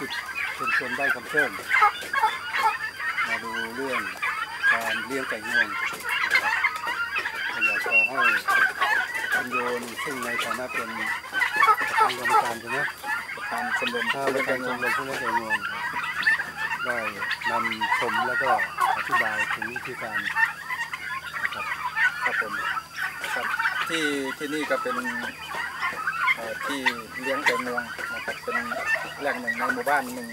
กิจชุมชนได้คำเพิ่มมาดูเรื่องการเลี้ยงไก่งวงนะครับอยากจะให้คุณโยนซึ่งในฐานะเป็นประธานกรรมการใช่ไหมทางชมรมถ้าเป็นการชมรมผู้เลี้ยงไก่งวงได้นำชมแล้วก็อธิบายถึงวิธีการนะครับครับผมครับที่ที่นี่ก็เป็นที่เลี้ยงไก่งวงนะครับเป็น แหล่งหนึ่งในหมู่บ้านหนึ่ง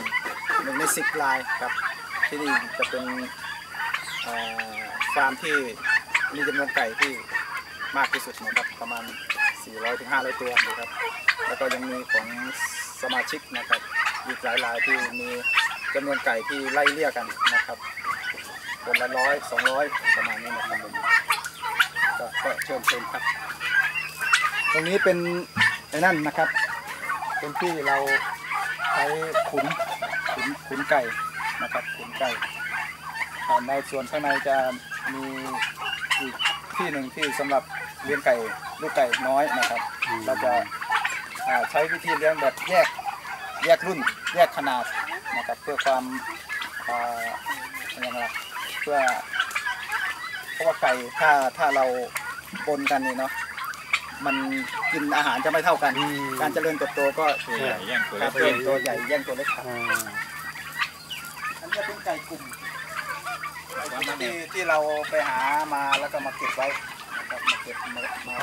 หนึ่งในสิบรายครับที่นี่จะเป็นฟาร์มที่มีจำนวนไก่ที่มากที่สุดนะครับประมาณ 400ถึง500ตัวนะครับ แล้วก็ยังมีของสมาชิกนะครับอีกหลายรายที่มีจำนวนไก่ที่ไล่เลี่ยกันนะครับคนละร้อยสองร้อยประมาณนี้นะครับก็ก็เชิญชิญครับ ตรงนี้เป็นไอ้นั่นนะครับ เป็นที่เรา ใช้ขุนขุนขุนไก่นะครับขุนไก่ในส่วนข้างในจะมีอีกที่หนึ่งที่สำหรับเลี้ยงไก่ลูกไก่น้อยนะครับ เราจะใช้วิธีเลี้ยงแบบแยกแยกรุ่นแยกขนาดนะครับเพื่อความอ่ายังไงล่ะเพื่อเพราะว่าไก่ถ้าถ้าเราปนกันนี่เนาะ มันกินอาหารจะไม่เท่ากันการเจริญเติบโตก็ตัวใหญ่แย่งตัวเล็กตัวใหญ่แย่งตัวเล็กครับอันนี้เป็นไก่กลุ่มที่ที่เราไปหามาแล้วก็มาเก็บไว้มาเก็บมามา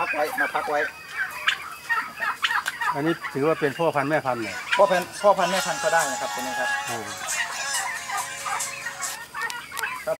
พักไว้มาพักไว้อันนี้ถือว่าเป็นพ่อพันธุ์แม่พันธุ์เนี่ยพ่อพันธุ์พ่อพันธุ์แม่พันธุ์ก็ได้นะครับตัวนี้ครับ